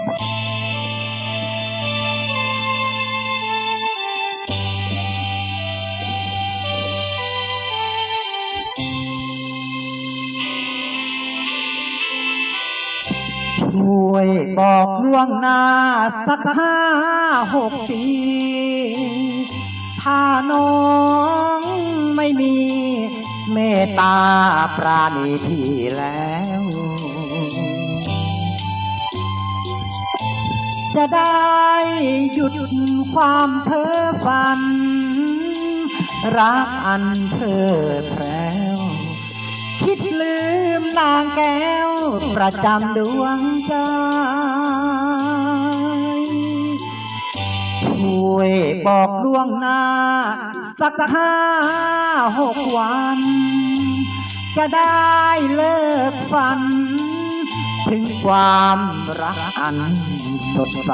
ช่วยบอกล่วงหน้าสักห้าหกปีถ้าน้องไม่มีเมตตาปราณีพี่แล้ว จะได้หยุดความเพ้อฝัน รักอันเพ้อแพรวคิดลืมนางแก้ว ประจำดวงใจช่วยบอกล่วงหน้า สักห้าหกวัน จะได้เลิกฝัน ถึงความรักอันสดใส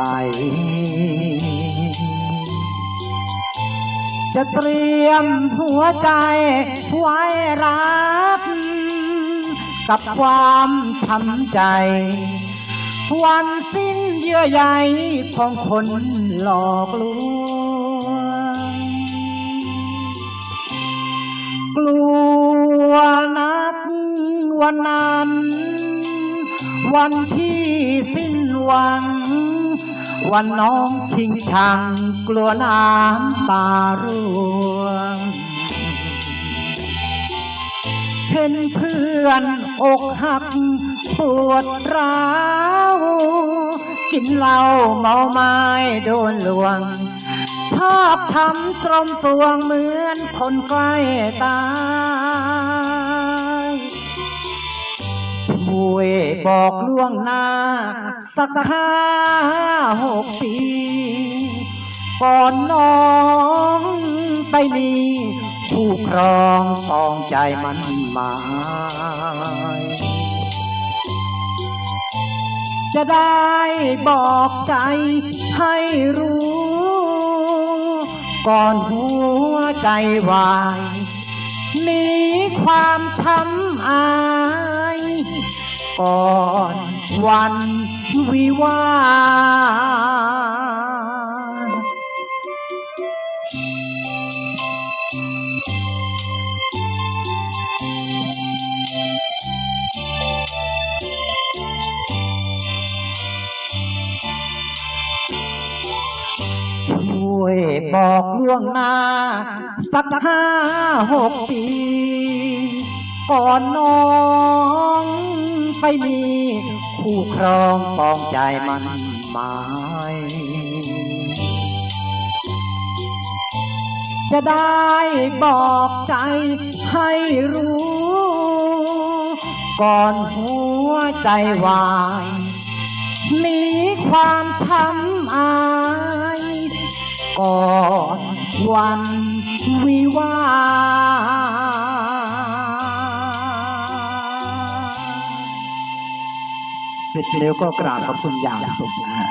จะเตรียมหัวใจไว้รับกับความช้ำใจ วันสิ้นเยื่อใยของคนหลอกลวงกลัวนักวันนั้น วันที่สิ้นหวัง วันน้องชิงชังกลัวน้ำตาร่วงเห็นเพื่อนอกหักปวดร้าว กินเหล้าเมาไม้โดนลวงชอบทำตรมสวงเหมือนคนใกล้ตาย วยบอกล่วงหน้า สักห้าหกปี ก่อนน้องไปมีผู้ครองปองใจมันหมายจะได้บอกใจให้รู้ ก่อนหัวใจวายหนีความช้ำ ก่อนวันวิวาห์ช่วยบอกล่วงหน้า สักห้าหกปี ก่อนน้อง ไปมีคู่ครองปองใจมันหมายจะได้บอกใจให้รู้ ก่อนหัวใจวายหนีความช้ำอายก่อนวันวิวา เสร็จแล้วก็กราบขอบคุณอย่างสูงนะ